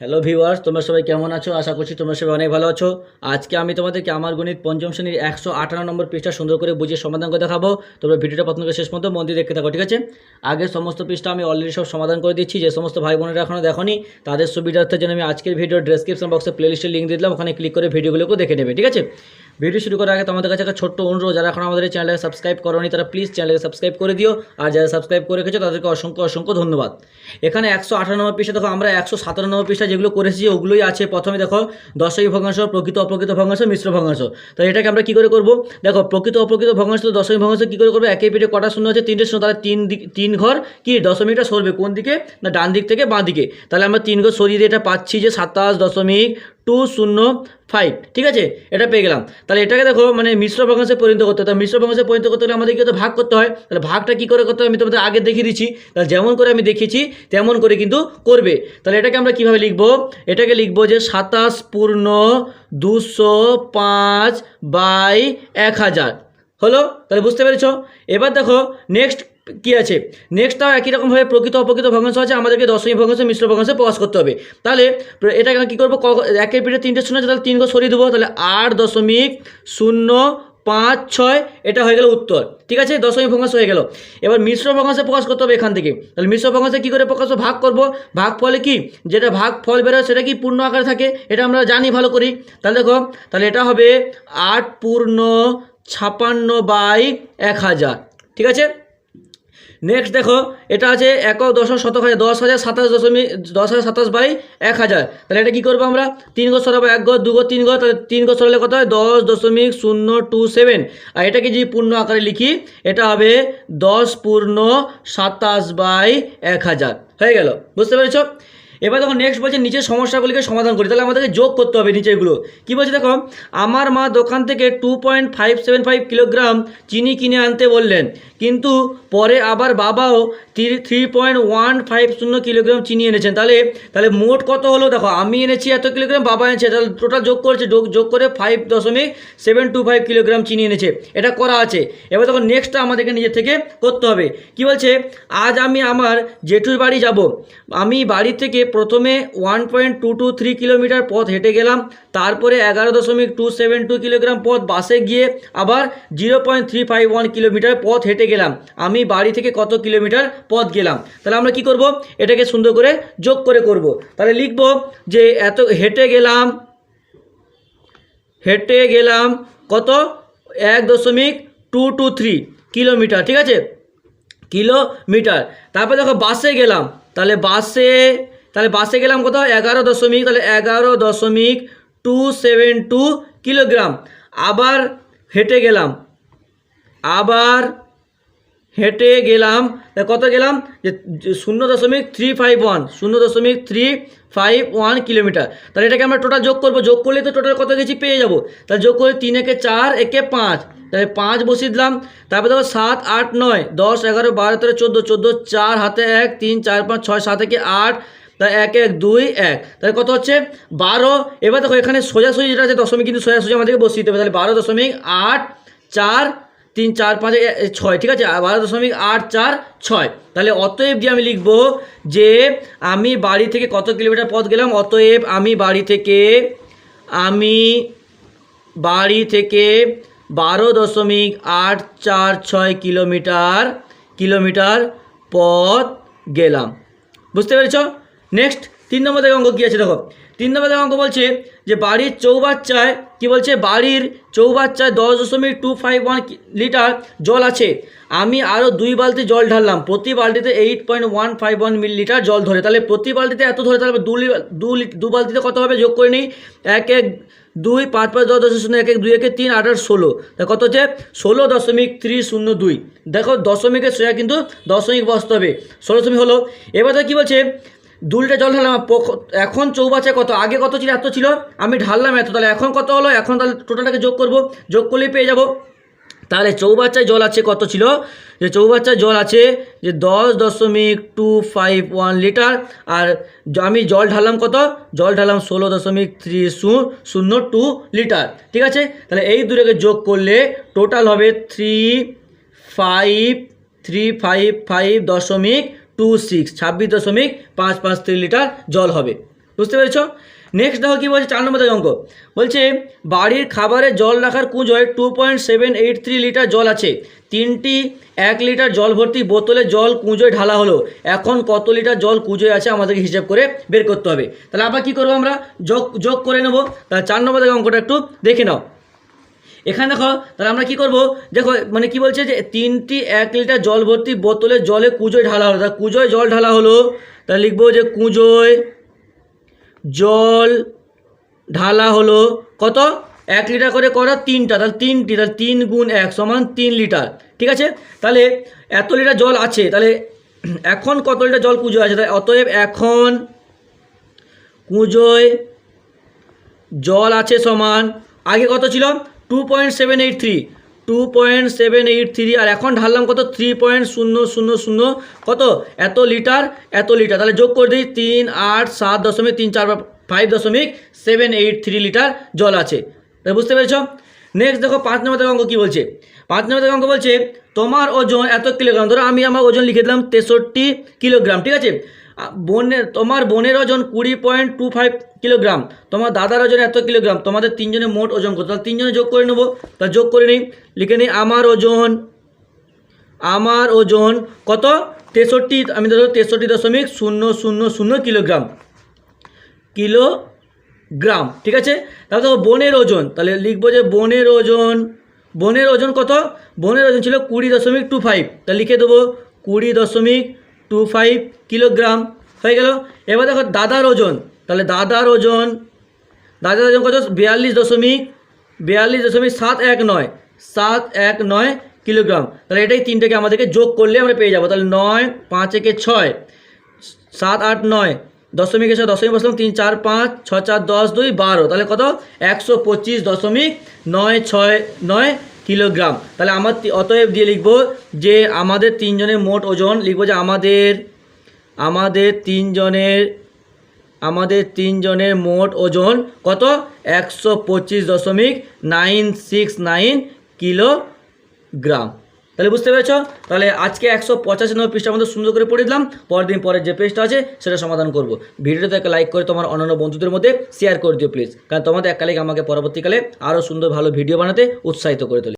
Hello viewers তোমরা সবাই কেমন আছো? আশা করছি তোমরা সবাই অনেক ভালো আছো। আজকে আমি তোমাদেরকে আমার গণিত পঞ্চম শ্রেণির একশো আঠারো নম্বর পৃষ্ঠা সুন্দর করে বুঝিয়ে সমাধান করে দেখাবো। তোমরা ভিডিওটা প্রথম শেষ মতো মন দিয়ে দেখতে থাকো, ঠিক আছে? আগে সমস্ত পৃষ্ঠা আমি অলরেডি সব সমাধান করে দিচ্ছি। যে সমস্ত ভাই বোনেরা এখনও দেখোনি, তাদের সুবিধার্থের জন্য আমি আজকের ভিডিও ডেসক্রিপশন বক্সে প্লেলিস্টের লিঙ্ক দিয়ে দিলাম। ওখানে ক্লিক করে ভিডিওগুলোকে দেখে নেবে, ঠিক আছে? ভিডিও শুরু করার আগে তোমাদের কাছে একটা ছোট্ট অনুরোধ, যারা এখন আমাদের এই চ্যানেলকে সাবস্ক্রাইব করোনি, তারা প্লিজ চ্যানেলকে সাবস্ক্রাইব করে দিও। আর যারা সাবস্ক্রাইব করে রেখেছো, তাদেরকে অসংখ্য অসংখ্য ধন্যবাদ। এখানে একশো আঠানব্বই পৃষ্ঠা, দেখো আমরা একশো সাতানব্বই পৃষ্ঠা যেগুলো করেছি, ওগুলোই আছে। প্রথমে দেখো দশমিক ভগ্নাংশ প্রকৃত অপ্রকৃত ভগ্নাংশ, মিশ্র ভগ্নাংশ। তো এটাকে আমরা কী করে করব? দেখো, প্রকৃত অপ্রকৃত ভগ্নাংশ তো দশমিক ভগ্নাংশ কী করে করব? একই পিঠে কটা শূন্য আছে? তিনটে শূন্য, তাহলে তিন দিক, তিন ঘর কি? দশমিকটা সরবে কোন দিকে? না, ডান দিক থেকে বাঁ দিকে। তাহলে আমরা তিন ঘর সরিয়ে দিয়ে এটা পাচ্ছি যে সাতাশ দশমিক টু শূন্য ফাইভ ঠিক আছে? এটা পেয়ে গেলাম। তাহলে এটাকে দেখো মানে মিশ্র ভগ্নাংশে পরিণত করতে হয়। মিশ্র ভগ্নাংশে পরিণত করতে হলে আমাদেরকে তো ভাগ করতে হয়। তাহলে ভাগটা কী করে করতে হয়? আমি তোমাদের আগে দেখিয়ে দিচ্ছি। তাহলে যেমন করে আমি দেখিয়েছি, তেমন করে কিন্তু করবে। তাহলে এটাকে আমরা কীভাবে লিখব? এটাকে লিখব যে সাতাশ পূর্ণ দুশো পাঁচ বাই এক হাজার। হলো? তাহলে বুঝতে পেরেছ? এবার দেখো নেক্সট কি আছে? নেক্সটটাও একই রকমভাবে প্রকৃত, অপ্রকৃত ভগ্নাংশ আছে, আমাদেরকে দশমী ভগ্নাংশ, মিশ্র ভগ্নাংশে প্রকাশ করতে হবে। তাহলে এটাকে কী করব? একের পিঠে তিনটে শূন্য আছে, তাহলে তিন গো সরিয়ে দেবো, তাহলে আট দশমিক শূন্য পাঁচ ছয়, এটা হয়ে গেল উত্তর। ঠিক আছে? দশমী ভগ্নাংশ হয়ে গেল। এবার মিশ্র ভগ্নাংশে প্রকাশ করতে হবে এখান থেকে। তাহলে মিশ্র ভগ্নাংশে কী করে প্রকাশ? ভাগ করব। ভাগ ফলে কি? যেটা ভাগ ফল বেরোয় সেটা কি পূর্ণ আকারে থাকে? এটা আমরা জানি, ভালো করি। তাহলে দেখো, তাহলে এটা হবে আট পূর্ণ ছাপান্ন বাই এক হাজার। ঠিক আছে? নেক্সট দেখো, এটা আছে এক দশ শতক হাজার, দশ হাজার সাতাশ দশমিক, দশ হাজার সাতাশ বাই এক হাজার। তাহলে এটা কী করব আমরা? তিন গো সরাবো এক গো দু গো তিন গো তাহলে তিন গো সরালে কত হয়? দশ দশমিক শূন্য টু সেভেন। আর এটাকে যদি পূর্ণ আকারে লিখি, এটা হবে দশ পূর্ণ সাতাশ বাই এক হাজার। হয়ে গেল। বুঝতে পেরেছ? এবার দেখো নেক্সট বলছে নিচের সমস্যাগুলিকে সমাধান করি। তাহলে আমাদেরকে যোগ করতে হবে নিচেগুলো কী বলছে দেখো? আমার মা দোকান থেকে two point five seven five kilogram চিনি কিনে আনতে বললেন। কিন্তু পরে আবার বাবাও থ্রি পয়েন্ট ওয়ান ফাইভ শূন্য কিলোগ্রাম চিনি এনেছেন। তাহলে তাহলে মোট কত হলো দেখো? আমি এনেছি এত কিলোগ্রাম, বাবা এনেছে। তাহলে টোটাল যোগ করেছে, যোগ যোগ করে ফাইভ দশমিক সেভেন টু ফাইভ কিলোগ্রাম চিনি এনেছে। এটা করা আছে। এবার দেখো নেক্সটটা আমাদেরকে নিজের থেকে করতে হবে। কি বলছে? আজ আমি আমার জেঠুর বাড়ি যাব। আমি বাড়ি থেকে প্রথমে one point two two three kilometre পথ হেঁটে গেলাম, তারপরে এগারো দশমিক টু সেভেন টু কিলোগ্রাম পথ বাসে গিয়ে আবার zero point three five one kilometre পথ হেঁটে গেলাম। আমি বাড়ি থেকে কত কিলোমিটার পথ গেলাম? তাহলে আমরা কি করব? এটাকে সুন্দর করে যোগ করে করব। তাহলে লিখব যে এত হেঁটে গেলাম হেঁটে গেলাম কত? এক দশমিক টু টু থ্রি কিলোমিটার, ঠিক আছে? কিলোমিটার। তারপরে দেখো বাসে গেলাম। তাহলে বাসে তাহলে বাসে গেলাম কোথাও? এগারো দশমিক, তাহলে এগারো দশমিক টু সেভেন টু কিলোগ্রাম। আবার হেঁটে গেলাম। আবার হেঁটে গেলাম। কত গেলাম? যে শূন্য দশমিক থ্রি ফাইভ ওয়ান শূন্য দশমিক থ্রি ফাইভ ওয়ান কিলোমিটার। তাহলে এটাকে আমরা টোটাল যোগ করব। যোগ করলে তো টোটাল কত গেছি? পেয়ে যাব। তাহলে যোগ করে তিন একে চার, একে পাঁচ। তাহলে পাঁচ বসিয়ে দিলাম। তারপরে দেখো সাত, আট, নয়, দশ, এগারো, বারো, তেরো, চোদ্দ চোদ্দ, চার, হাতে এক, তিন, চার, পাঁচ, ছয়, সাত, একে আট তাহলে এক এক, দুই, এক। তাহলে কত হচ্ছে? বারো। এবার দেখো এখানে সোজাসুজি যেটা আছে, দশমিক কিন্তু সোজাসুজি আমাদেরকে বসিয়ে দিতে হবে। তাহলে বারো দশমিক আট চার তিন চার পাঁচ ছয়, ঠিক আছে? বারো দশমিক আট চার ছয়। তাহলে অতএব দিয়ে আমি লিখব যে আমি বাড়ি থেকে কত কিলোমিটার পথ গেলাম? অতএব আমি বাড়ি থেকে, আমি বাড়ি থেকে বারো দশমিক আট চার ছয় কিলোমিটার কিলোমিটার পথ গেলাম। বুঝতে পেরেছ? নেক্সট তিন নম্বর থেকে অঙ্ক কী আছে দেখো? তিন নম্বর থেকে অঙ্ক বলছে যে বাড়ির চৌবাচ্চায়, কি বলছে? বাড়ির চৌবাচ্চায় দশ দশমিক টু ফাইভ ওয়ান লিটার জল আছে। আমি আরও দুই বালতি জল ঢাললাম, প্রতি বালতিতে eight point one five one litre জল ধরে। তাহলে প্রতি বালতিতে এত ধরে, তাহলে দু দু বালতিতে কত হবে? যোগ করে নিই, এক এক দুই, পাঁচ পাঁচ দশ দশ শূন্য, এক এক দুই, একে তিন, আট আট ষোলো। কত হচ্ছে? ষোলো দশমিক থ্রি শূন্য দুই। দেখো, দশমিকের সোজা কিন্তু দশমিক বসতে হবে ষোলো দশমিক হলো। এবার তো কী বলছে? দু লিটার জল ঢাললাম এখন চৌবাচ্চায় কত? আগে কত ছিল? এত ছিল? আমি ঢাললাম এত, তাহলে এখন কত হলো? এখন তাহলে টোটালটাকে যোগ করব। যোগ করলেই পেয়ে যাব। তাহলে চৌবাচ্চায় জল আছে কত ছিল? যে চৌবাচ্চায় জল আছে যে দশ দশমিক টু ফাইভ ওয়ান লিটার, আর আমি জল ঢাললাম কত? জল ঢাললাম ষোলো দশমিক থ্রি শূন্য টু লিটার। ঠিক আছে? তাহলে এই দুটোকে যোগ করলে টোটাল হবে three five three five five দশমিক টু সিক্স ছাব্বিশ দশমিক পাঁচ পাঁচ থ্রি লিটার জল হবে। বুঝতে পেরেছ? নেক্সট দেখো কী বলছে, চার নম্বর অঙ্ক। বলছে, বাড়ির খাবারে জল রাখার কুঁজোয় two point seven eight three litre জল আছে। তিনটি এক লিটার জল ভর্তি বোতলে জল কুঁজোয় ঢালা হলো। এখন কত লিটার জল কুঁজোয় আছে আমাদেরকে হিসাব করে বের করতে হবে। তাহলে আবার কী করব আমরা? যোগ যোগ করে নেব। তাহলে চার নম্বর অঙ্কটা একটু দেখে নাও। এখানে দেখো, তাহলে আমরা কি করব? দেখো মানে কি বলছে যে তিনটি এক লিটার জল ভর্তি বোতলে জলে কুঁজোয় ঢালা হলো। তা কুঁজোয় জল ঢালা হলো, তাহলে লিখব যে কুঁজোয় জল ঢালা হলো কত? এক লিটার করে করা তিনটা, তাহলে তিনটি, তাহলে তিন গুণ এক সমান তিন লিটার, ঠিক আছে? তাহলে এত লিটার জল আছে, তাহলে এখন কত লিটার জল কুঁজো আছে? তাহলে অতএব এখন কুঁজোয় জল আছে সমান, আগে কত ছিল? Two point seven eight three two point seven eight three আর এখন ঢাললাম কত? থ্রি পয়েন্ট শূন্য শূন্য শূন্য কত? এত লিটার এত লিটার। তাহলে যোগ করে দিই, তিন আট সাত দশমিক তিন চার ফাইভ দশমিক সেভেন এইট থ্রি লিটার জল আছে। বুঝতে পেরেছ? নেক্সট দেখো, পাঁচ নম্বর অঙ্ক কী বলছে? পাঁচ নম্বর অঙ্ক বলছে, তোমার ওজন এত কিলোগ্রাম? ধরো আমি আমার ওজন লিখে দিলাম তেষট্টি কিলোগ্রাম, ঠিক আছে? বোনের, তোমার বোনের ওজন কুড়ি পয়েন্ট টু ফাইভ কিলোগ্রাম, তোমার দাদার ওজন এত কিলোগ্রাম, তোমাদের তিনজনের মোট ওজন কত? তাহলে তিনজনে যোগ করে নেব, তা যোগ করে নিই, লিখে নিই, আমার ওজন আমার ওজন কত? তেষট্টি, আমি ধরো তেষট্টি দশমিক শূন্য শূন্য শূন্য কিলোগ্রাম কিলোগ্রাম, ঠিক আছে? তাহলে দেখো বোনের ওজন, তাহলে লিখব যে বোনের ওজন বোনের ওজন কত? বোনের ওজন ছিল কুড়ি দশমিক টু ফাইভ তাহলে লিখে দেবো, কুড়ি দশমিক টু ফাইভ কিলোগ্রাম, হয়ে গেল। এবার দেখো দাদার ওজন। তাহলে দাদার ওজন দাদার ওজন কত? বিয়াল্লিশ দশমিক বিয়াল্লিশ দশমিক সাত এক নয়, সাত এক নয় কিলোগ্রাম। তাহলে এটাই তিনটাকে আমাদেরকে যোগ করলে আমরা পেয়ে যাব। তাহলে নয়, পাঁচ একে ছয়, সাত আট নয়, দশমিক এসে দশমিক বসলাম তিন, চার, পাঁচ ছ চার, দশ, দুই, বারো। তাহলে কত? একশো পঁচিশ দশমিক নয় ছয় নয় কিলোগ্রাম। তাহলে আমার অতএব দিয়ে লিখব যে আমাদের তিনজনের মোট ওজন, লিখব যে আমাদের আমাদের তিনজনের আমাদের তিনজনের মোট ওজন কত? একশো পঁচিশ দশমিক নাইন সিক্স নাইন কিলোগ্রাম। তাহলে বুঝতে পেরেছ? তাহলে আজকে একশো পঁচাশি নম্বর পৃষ্ঠার মধ্যে সুন্দর করে পড়ে দিলাম, পরের দিন পরের যে পেজটা আছে সেটা সমাধান করব। ভিডিওটা একটা লাইক করে তোমার অন্যান্য বন্ধুদের মধ্যে শেয়ার করে দিও প্লিজ কারণ তোমাদের এক কালিক আমাকে পরবর্তীকালে আরও সুন্দর ভালো ভিডিও বানাতে উৎসাহিত করে তোলে।